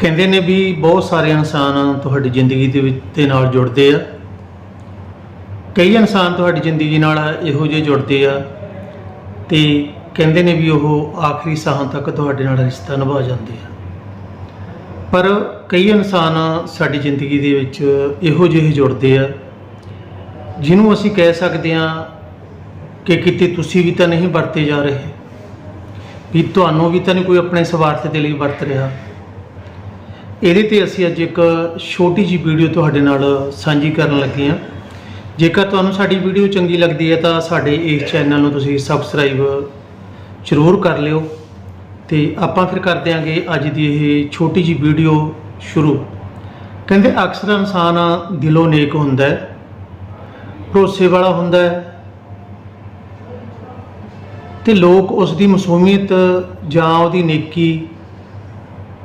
ਕਹਿੰਦੇ ਨੇ ਵੀ ਬਹੁਤ ਸਾਰੇ ਇਨਸਾਨ ਤੁਹਾਡੀ ਜ਼ਿੰਦਗੀ ਦੇ ਵਿੱਚ ਦੇ ਨਾਲ ਜੁੜਦੇ ਆ। ਕਈ ਇਨਸਾਨ ਤੁਹਾਡੀ ਜ਼ਿੰਦਗੀ ਨਾਲ ਇਹੋ ਜਿਹੇ ਜੁੜਦੇ ਆ ਤੇ ਕਹਿੰਦੇ ਨੇ ਵੀ ਉਹ ਆਖਰੀ ਸਾਹਾਂ ਤੱਕ ਤੁਹਾਡੇ ਨਾਲ ਰਿਸ਼ਤਾ ਨਿਭਾ ਜਾਂਦੇ ਆ। ਪਰ ਕਈ ਇਨਸਾਨ ਸਾਡੀ ਜ਼ਿੰਦਗੀ ਦੇ ਵਿੱਚ ਇਹੋ ਜਿਹੇ ਜੁੜਦੇ ਆ ਜਿਹਨੂੰ ਅਸੀਂ ਕਹਿ ਸਕਦੇ ਆ ਕਿ ਕਿਤੇ ਤੁਸੀਂ ਵੀ ਤਾਂ ਨਹੀਂ ਵਰਤੇ ਜਾ ਰਹੇ, ਵੀ ਤੁਹਾਨੂੰ ਵੀ ਤਾਂ ਨਹੀਂ ਕੋਈ ਆਪਣੇ ਸਵਾਰਥ ਦੇ ਲਈ ਵਰਤ ਰਿਹਾ। ਇਹਦੇ ਤੇ ਅਸੀਂ ਅੱਜ ਇੱਕ ਛੋਟੀ ਜੀ ਵੀਡੀਓ ਤੁਹਾਡੇ ਨਾਲ ਸਾਂਝੀ ਕਰਨ ਲੱਗੇ ਹਾਂ। ਜੇਕਰ ਤੁਹਾਨੂੰ ਸਾਡੀ ਵੀਡੀਓ ਚੰਗੀ ਲੱਗਦੀ ਹੈ ਤਾਂ ਸਾਡੇ ਇਸ ਚੈਨਲ ਨੂੰ ਤੁਸੀਂ ਸਬਸਕ੍ਰਾਈਬ ਜ਼ਰੂਰ ਕਰ ਲਿਓ। ਤੇ ਆਪਾਂ ਫਿਰ ਕਰ ਦਿਆਂਗੇ ਅੱਜ ਦੀ ਇਹ ਛੋਟੀ ਜੀ ਵੀਡੀਓ ਸ਼ੁਰੂ। ਕਹਿੰਦੇ ਅਕਸਰ ਇਨਸਾਨ ਦਿਲੋਂ ਨੇਕ ਹੁੰਦਾ ਹੈ, ਭਰੋਸੇ ਵਾਲਾ ਹੁੰਦਾ ਹੈ ਤੇ ਲੋਕ ਉਸ ਦੀ ਮਸੂਮੀਅਤ ਜਾਂ ਉਹਦੀ ਨੇਕੀ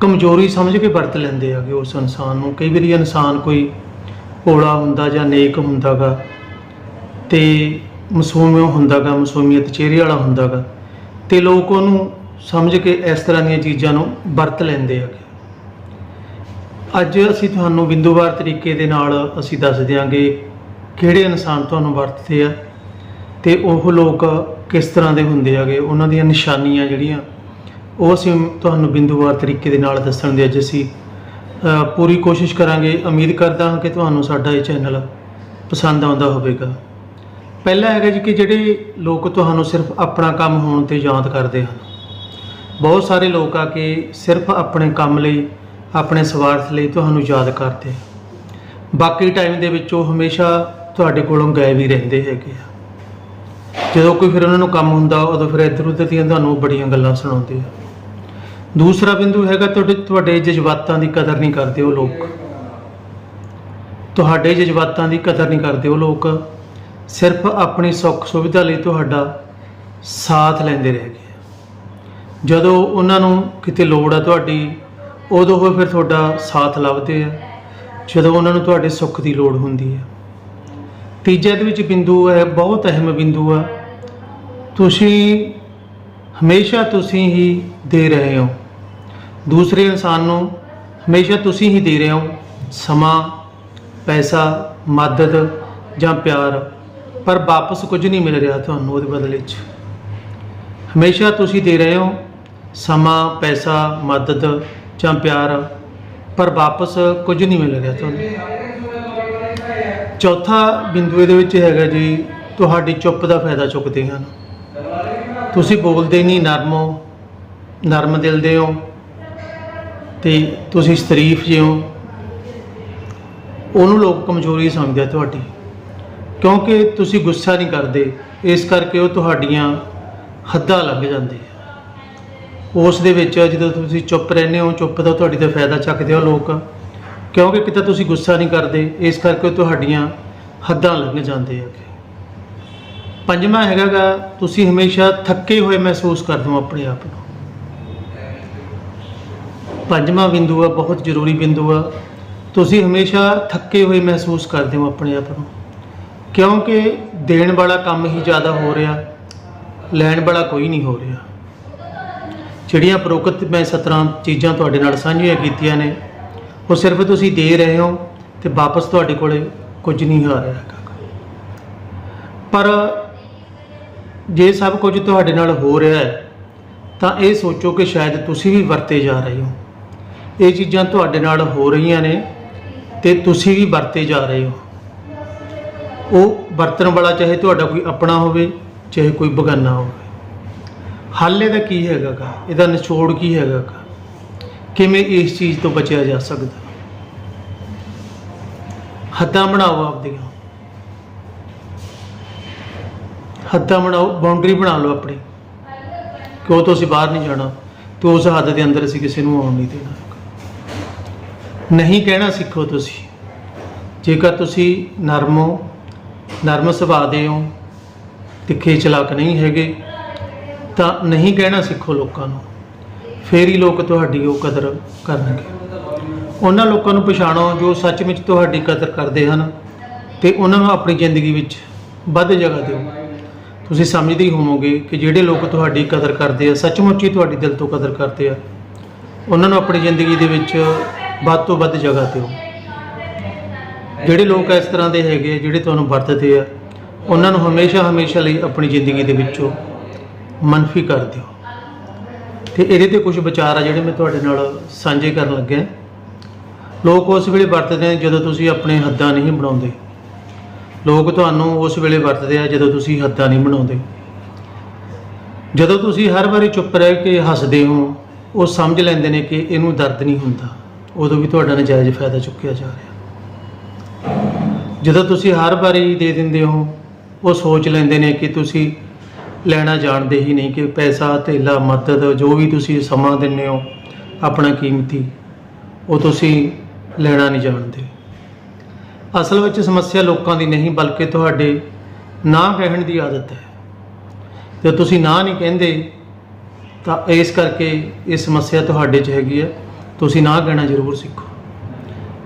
ਕਮਜ਼ੋਰੀ ਸਮਝ ਕੇ ਵਰਤ ਲੈਂਦੇ ਆਗੇ ਉਸ ਇਨਸਾਨ ਨੂੰ। ਕਈ ਵਾਰੀ ਇਨਸਾਨ ਕੋਈ ਭੋਲਾ ਹੁੰਦਾ ਜਾਂ ਨੇਕ ਹੁੰਦਾਗਾ ਤੇ ਮਾਸੂਮ ਹੁੰਦਾਗਾ, ਮਸੂਮੀਅਤ ਚਿਹਰੇ ਵਾਲਾ ਹੁੰਦਾਗਾ ਤੇ ਲੋਕ ਉਹਨੂੰ ਸਮਝ ਕੇ ਇਸ ਤਰ੍ਹਾਂ ਦੀਆਂ ਚੀਜ਼ਾਂ ਨੂੰ ਵਰਤ ਲੈਂਦੇ ਆਗੇ ਅੱਜ ਅਸੀਂ ਤੁਹਾਨੂੰ ਬਿੰਦੂਵਾਰ ਤਰੀਕੇ ਦੇ ਨਾਲ ਅਸੀਂ ਦੱਸ ਦਿਆਂਗੇ ਕਿਹੜੇ ਇਨਸਾਨ ਤੁਹਾਨੂੰ ਵਰਤਦੇ ਆ ਤੇ ਉਹ ਲੋਕ ਕਿਸ ਤਰ੍ਹਾਂ ਦੇ ਹੁੰਦੇ ਆਗੇ ਉਹਨਾਂ ਦੀਆਂ ਨਿਸ਼ਾਨੀਆਂ ਜਿਹੜੀਆਂ ਉਹ ਅਸੀਂ ਤੁਹਾਨੂੰ ਬਿੰਦੂਵਾਰ ਤਰੀਕੇ ਦੇ ਨਾਲ ਦੱਸਣ ਦੀ ਅੱਜ ਅਸੀਂ ਪੂਰੀ ਕੋਸ਼ਿਸ਼ ਕਰਾਂਗੇ। ਉਮੀਦ ਕਰਦਾ ਹਾਂ ਕਿ ਤੁਹਾਨੂੰ ਸਾਡਾ ਇਹ ਚੈਨਲ ਪਸੰਦ ਆਉਂਦਾ ਹੋਵੇਗਾ। ਪਹਿਲਾ ਹੈਗਾ ਜੀ ਕਿ ਜਿਹੜੇ ਲੋਕ ਤੁਹਾਨੂੰ ਸਿਰਫ ਆਪਣਾ ਕੰਮ ਹੋਣ ਤੇ ਯਾਦ ਕਰਦੇ ਹਨ। ਬਹੁਤ ਸਾਰੇ ਲੋਕ ਆ ਕੇ ਸਿਰਫ ਆਪਣੇ ਕੰਮ ਲਈ, ਆਪਣੇ ਸਵਾਰਥ ਲਈ ਤੁਹਾਨੂੰ ਯਾਦ ਕਰਦੇ ਆ। ਬਾਕੀ ਟਾਈਮ ਦੇ ਵਿੱਚ ਉਹ ਹਮੇਸ਼ਾ ਤੁਹਾਡੇ ਕੋਲੋਂ ਗਾਇਬ ਹੀ ਰਹਿੰਦੇ ਹੈਗੇ ਆ। ਜਦੋਂ ਕੋਈ ਫਿਰ ਉਹਨਾਂ ਨੂੰ ਕੰਮ ਹੁੰਦਾ, ਉਦੋਂ ਫਿਰ ਇੱਧਰ ਉੱਧਰ ਦੀਆਂ ਤੁਹਾਨੂੰ ਬੜੀਆਂ ਗੱਲਾਂ ਸੁਣਾਉਂਦੇ ਆ। ਦੂਸਰਾ ਬਿੰਦੂ ਹੈਗਾ ਤੁਹਾਡੇ ਤੁਹਾਡੇ ਜਜ਼ਬਾਤਾਂ ਦੀ ਕਦਰ ਨਹੀਂ ਕਰਦੇ ਉਹ ਲੋਕ। ਤੁਹਾਡੇ ਜਜ਼ਬਾਤਾਂ ਦੀ ਕਦਰ ਨਹੀਂ ਕਰਦੇ ਉਹ ਲੋਕ। ਸਿਰਫ ਆਪਣੀ ਸੁੱਖ ਸੁਵਿਧਾ ਲਈ ਤੁਹਾਡਾ ਸਾਥ ਲੈਂਦੇ ਰਹਿ ਗਏ। ਜਦੋਂ ਉਹਨਾਂ ਨੂੰ ਕਿਤੇ ਲੋੜ ਆ ਤੁਹਾਡੀ, ਉਦੋਂ ਉਹ ਫਿਰ ਤੁਹਾਡਾ ਸਾਥ ਲੱਭਦੇ ਆ। ਜਦੋਂ ਉਹਨਾਂ ਨੂੰ ਤੁਹਾਡੇ ਸੁੱਖ ਦੀ ਲੋੜ ਹੁੰਦੀ ਹੈ ਤੀਜਾ ਦੇ ਵਿੱਚ ਬਿੰਦੂ ਹੈ, ਬਹੁਤ ਅਹਿਮ ਬਿੰਦੂ ਆ। ਤੁਸੀਂ ਹਮੇਸ਼ਾ ਤੁਸੀਂ ਹੀ ਦੇ ਰਹੇ ਹੋ। ਦੂਸਰੇ ਇਨਸਾਨ ਨੂੰ ਹਮੇਸ਼ਾ ਤੁਸੀਂ ਹੀ ਦੇ ਰਹੇ ਹੋ ਸਮਾਂ, ਪੈਸਾ, ਮਦਦ ਜਾਂ ਪਿਆਰ, ਪਰ ਵਾਪਸ ਕੁਝ ਨਹੀਂ ਮਿਲ ਰਿਹਾ ਤੁਹਾਨੂੰ ਉਹਦੇ ਬਦਲੇ 'ਚ। ਹਮੇਸ਼ਾ ਤੁਸੀਂ ਦੇ ਰਹੇ ਹੋ ਸਮਾਂ, ਪੈਸਾ, ਮਦਦ ਜਾਂ ਪਿਆਰ, ਪਰ ਵਾਪਸ ਕੁਝ ਨਹੀਂ ਮਿਲ ਰਿਹਾ ਤੁਹਾਨੂੰ। ਚੌਥਾ ਬਿੰਦੂ ਇਹਦੇ ਵਿੱਚ ਹੈਗਾ ਜੀ, ਤੁਹਾਡੀ ਚੁੱਪ ਦਾ ਫਾਇਦਾ ਚੁੱਕਦੇ ਹਨ। ਤੁਸੀਂ ਬੋਲਦੇ ਨਹੀਂ, ਨਰਮ ਹੋ, ਨਰਮ ਦਿਲ ਦੇ ਹੋ ਤੇ ਤੁਸੀਂ ਸ਼ਰੀਫ ਜਿਹੇ ਹੋ, ਉਹਨੂੰ ਲੋਕ ਕਮਜ਼ੋਰੀ ਸਮਝਦੇ ਤੁਹਾਡੀ। ਕਿਉਂਕਿ ਤੁਸੀਂ ਗੁੱਸਾ ਨਹੀਂ ਕਰਦੇ, ਇਸ ਕਰਕੇ ਉਹ ਤੁਹਾਡੀਆਂ ਹੱਦਾਂ ਲੱਗ ਜਾਂਦੇ ਉਸ ਦੇ ਵਿੱਚ ਜਦੋਂ ਤੁਸੀਂ ਚੁੱਪ ਰਹਿੰਦੇ ਹੋ, ਚੁੱਪ ਦਾ ਤੁਹਾਡੀ ਦਾ ਫਾਇਦਾ ਚੱਕਦੇ ਹੋ ਲੋਕ। ਕਿਉਂਕਿ ਕਿਤੇ ਤੁਸੀਂ ਗੁੱਸਾ ਨਹੀਂ ਕਰਦੇ, ਇਸ ਕਰਕੇ ਉਹ ਤੁਹਾਡੀਆਂ ਹੱਦਾਂ ਲੱਗ ਜਾਂਦੇ ਹੈਗੇ ਪੰਜਵਾਂ ਹੈਗਾਗਾ, ਤੁਸੀਂ ਹਮੇਸ਼ਾ ਥੱਕੇ ਹੋਏ ਮਹਿਸੂਸ ਕਰਦੇ ਹੋ ਆਪਣੇ ਆਪ ਨੂੰ। ਪੰਜਵਾਂ ਬਿੰਦੂ ਆ, ਬਹੁਤ ਜ਼ਰੂਰੀ ਬਿੰਦੂ ਆ। ਤੁਸੀਂ ਹਮੇਸ਼ਾ ਥੱਕੇ ਹੋਏ ਮਹਿਸੂਸ ਕਰਦੇ ਹੋ ਆਪਣੇ ਆਪ ਨੂੰ। ਕਿਉਂਕਿ ਦੇਣ ਵਾਲਾ ਕੰਮ ਹੀ ਜ਼ਿਆਦਾ ਹੋ ਰਿਹਾ, ਲੈਣ ਵਾਲਾ ਕੋਈ ਨਹੀਂ ਹੋ ਰਿਹਾ। ਜਿਹੜੀਆਂ ਪ੍ਰੋਕਤ ਮੈਂ 17 ਚੀਜ਼ਾਂ ਤੁਹਾਡੇ ਨਾਲ ਸਾਂਝੀਆਂ ਕੀਤੀਆਂ ਨੇ, ਉਹ ਸਿਰਫ ਤੁਸੀਂ ਦੇ ਰਹੇ ਹੋ ਤੇ ਵਾਪਸ ਤੁਹਾਡੇ ਕੋਲੇ ਕੁਝ ਨਹੀਂ ਆ ਰਿਹਾ ਹੈਗਾ। ਪਰ ਜੇ ਸਭ ਕੁਝ ਤੁਹਾਡੇ ਨਾਲ ਹੋ ਰਿਹਾ ਹੈ, ਤਾਂ ਇਹ ਸੋਚੋ ਕਿ ਸ਼ਾਇਦ ਤੁਸੀਂ ਵੀ ਵਰਤੇ ਜਾ ਰਹੇ ਹੋ। ਇਹ ਚੀਜ਼ਾਂ ਤੁਹਾਡੇ ਨਾਲ ਹੋ ਰਹੀਆਂ ਨੇ ਤੇ ਤੁਸੀਂ ਵੀ ਵਰਤੇ ਜਾ ਰਹੇ ਹੋ। ਉਹ ਵਰਤਣ ਵਾਲਾ ਚਾਹੇ ਤੁਹਾਡਾ ਕੋਈ ਆਪਣਾ ਹੋਵੇ, ਚਾਹੇ ਕੋਈ ਬਗਾਨਾ ਹੋਵੇ। ਹੱਲ ਇਹਦਾ ਕੀ ਹੈਗਾ ਇਹਦਾ ਨਿਚੋੜ ਕੀ ਹੈਗਾ ਗਾ? ਕਿਵੇਂ ਇਸ ਚੀਜ਼ ਤੋਂ ਬਚਿਆ ਜਾ ਸਕਦਾ? ਹੱਦਾਂ ਬਣਾਓ ਆਪਦੀਆਂ। ਹੱਦਾਂ ਬਣਾਓ ਬਾਉਂਡਰੀ ਬਣਾ ਲਓ ਆਪਣੀ। ਕਿ ਉਹ ਤੋਂ ਅਸੀਂ ਬਾਹਰ ਨਹੀਂ ਜਾਣਾ? ਤੇ ਉਸ ਹੱਦ ਦੇ ਅੰਦਰ ਅਸੀਂ ਕਿਸੇ ਨੂੰ ਆਉਣ ਨਹੀਂ ਦੇਣਾ। ਨਹੀਂ ਕਹਿਣਾ ਸਿੱਖੋ ਤੁਸੀਂ। ਜੇਕਰ ਤੁਸੀਂ ਨਰਮ ਹੋ, ਨਰਮ ਸੁਭਾਅ ਦੇ ਹੋ, ਤਿੱਖੇ ਚਲਾਕ ਨਹੀਂ ਹੈਗੇ, ਤਾਂ ਨਹੀਂ ਕਹਿਣਾ ਸਿੱਖੋ ਲੋਕਾਂ ਨੂੰ। ਫੇਰ ਹੀ ਲੋਕ ਤੁਹਾਡੀ ਉਹ ਕਦਰ ਕਰਨਗੇ। ਉਹਨਾਂ ਲੋਕਾਂ ਨੂੰ ਪਛਾਣੋ ਜੋ ਸੱਚ ਵਿੱਚ ਤੁਹਾਡੀ ਕਦਰ ਕਰਦੇ ਹਨ ਤੇ ਉਹਨਾਂ ਨੂੰ ਆਪਣੀ ਜ਼ਿੰਦਗੀ ਵਿੱਚ ਵੱਧ ਜਗ੍ਹਾ ਦਿਓ। ਤੁਸੀਂ ਸਮਝਦੇ ਹੀ ਹੋਵੋਗੇ ਕਿ ਜਿਹੜੇ ਲੋਕ ਤੁਹਾਡੀ ਕਦਰ ਕਰਦੇ ਆ, ਸੱਚਮੁੱਚ ਹੀ ਤੁਹਾਡੀ ਦਿਲ ਤੋਂ ਕਦਰ ਕਰਦੇ ਆ। ਉਹਨਾਂ ਨੂੰ ਆਪਣੀ ਜ਼ਿੰਦਗੀ ਦੇ ਵਿੱਚ ਵੱਧ ਤੋਂ ਵੱਧ ਜਗ੍ਹਾ ਦਿਓ ਜਿਹੜੇ ਲੋਕ ਇਸ ਤਰ੍ਹਾਂ ਦੇ ਹੈਗੇ ਆ, ਜਿਹੜੇ ਤੁਹਾਨੂੰ ਵਰਤਦੇ ਆ ਉਹਨਾਂ ਨੂੰ ਹਮੇਸ਼ਾ ਹਮੇਸ਼ਾ ਲਈ ਆਪਣੀ ਜ਼ਿੰਦਗੀ ਦੇ ਵਿੱਚੋਂ ਮਨਫੀ ਕਰ ਦਿਓ। ਤੇ ਇਹਦੇ ਤੇ ਕੁਝ ਵਿਚਾਰ ਆ ਜਿਹੜੇ ਮੈਂ ਤੁਹਾਡੇ ਨਾਲ ਸਾਂਝੇ ਕਰਨ ਲੱਗਿਆ। ਲੋਕ ਉਸ ਵੇਲੇ ਵਰਤਦੇ ਨੇ ਜਦੋਂ ਤੁਸੀਂ ਆਪਣੇ ਹੱਦਾਂ ਨਹੀਂ ਬਣਾਉਂਦੇ। ਲੋਕ ਤੁਹਾਨੂੰ ਉਸ ਵੇਲੇ ਵਰਤਦੇ ਆ ਜਦੋਂ ਤੁਸੀਂ ਹੱਦਾਂ ਨਹੀਂ ਬਣਾਉਂਦੇ। ਜਦੋਂ ਤੁਸੀਂ ਹਰ ਵਾਰੀ ਚੁੱਪ ਰਹਿ ਕੇ ਹੱਸਦੇ ਹੋ ਉਹ ਸਮਝ ਲੈਂਦੇ ਨੇ ਕਿ ਇਹਨੂੰ ਦਰਦ ਨਹੀਂ ਹੁੰਦਾ। ਉਦੋਂ ਵੀ ਤੁਹਾਡਾ ਨਜਾਇਜ਼ ਫਾਇਦਾ ਚੁੱਕਿਆ ਜਾ ਰਿਹਾ। ਜਦੋਂ ਤੁਸੀਂ ਹਰ ਵਾਰੀ ਦੇ ਦਿੰਦੇ ਹੋ, ਉਹ ਸੋਚ ਲੈਂਦੇ ਨੇ ਕਿ ਤੁਸੀਂ ਲੈਣਾ ਜਾਣਦੇ ਹੀ ਨਹੀਂ ਕਿ ਪੈਸਾ, ਧੇਲਾ, ਮਦਦ, ਜੋ ਵੀ ਤੁਸੀਂ ਸਮਾਂ ਦਿੰਦੇ ਹੋ, ਆਪਣਾ ਕੀਮਤੀ, ਉਹ ਤੁਸੀਂ ਲੈਣਾ ਨਹੀਂ ਜਾਣਦੇ। ਅਸਲ ਵਿੱਚ ਸਮੱਸਿਆ ਲੋਕਾਂ ਦੀ ਨਹੀਂ, ਬਲਕਿ ਤੁਹਾਡੇ ਨਾ ਕਹਿਣ ਦੀ ਆਦਤ ਹੈ। ਜੇ ਤੁਸੀਂ ਨਾ ਨਹੀਂ ਕਹਿੰਦੇ, ਤਾਂ ਇਸ ਕਰਕੇ ਇਹ ਸਮੱਸਿਆ ਤੁਹਾਡੇ 'ਚ ਹੈਗੀ ਹੈ। ਤੁਸੀਂ ਨਾ ਕਹਿਣਾ ਜ਼ਰੂਰ ਸਿੱਖੋ।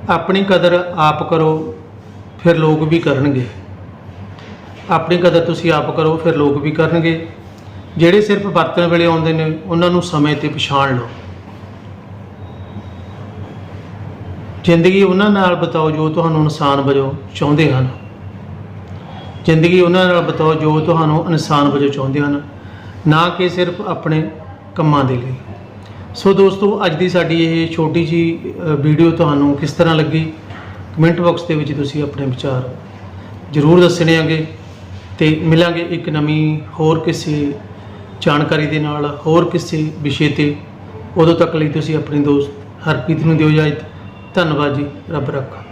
ਆਪਣੀ ਕਦਰ ਆਪ ਕਰੋ, ਫਿਰ ਲੋਕ ਵੀ ਕਰਨਗੇ। ਆਪਣੀ ਕਦਰ ਤੁਸੀਂ ਆਪ ਕਰੋ, ਫਿਰ ਲੋਕ ਵੀ ਕਰਨਗੇ। ਜਿਹੜੇ ਸਿਰਫ ਵਰਤਣ ਵੇਲੇ ਆਉਂਦੇ ਨੇ, ਉਹਨਾਂ ਨੂੰ ਸਮੇਂ ਤੇ ਪਛਾਣ ਲਓ। ਜ਼ਿੰਦਗੀ ਉਹਨਾਂ ਨਾਲ ਬਿਤਾਓ ਜੋ ਤੁਹਾਨੂੰ ਇਨਸਾਨ ਵਜੋਂ ਚਾਹੁੰਦੇ ਹਨ। ਜ਼ਿੰਦਗੀ ਉਹਨਾਂ ਨਾਲ ਬਿਤਾਓ ਜੋ ਤੁਹਾਨੂੰ ਇਨਸਾਨ ਵਜੋਂ ਚਾਹੁੰਦੇ ਹਨ, ਨਾ ਕਿ ਸਿਰਫ ਆਪਣੇ ਕੰਮਾਂ ਦੇ ਲਈ। ਸੋ ਦੋਸਤੋ, ਅੱਜ ਦੀ ਸਾਡੀ ਇਹ ਛੋਟੀ ਜੀ ਵੀਡੀਓ ਤੁਹਾਨੂੰ ਕਿਸ ਤਰ੍ਹਾਂ ਲੱਗੀ? ਕਮੈਂਟ ਬਾਕਸ ਦੇ ਵਿੱਚ ਤੁਸੀਂ ਆਪਣੇ ਵਿਚਾਰ ਜ਼ਰੂਰ ਦੱਸਣੇ ਆਗੇ ਤੇ ਮਿਲਾਂਗੇ ਇੱਕ ਨਵੀਂ ਹੋਰ ਕਿਸੇ ਜਾਣਕਾਰੀ ਦੇ ਨਾਲ, ਹੋਰ ਕਿਸੇ ਵਿਸ਼ੇ ਤੇ। ਉਦੋਂ ਤੱਕ ਲਈ ਤੁਸੀਂ ਆਪਣੇ ਦੋਸਤ ਹਰਪ੍ਰੀਤ ਨੂੰ ਦਿਓ ਇਜਾਜ਼ਤ। ਧੰਨਵਾਦ ਜੀ, ਰੱਬ ਰੱਖਾ।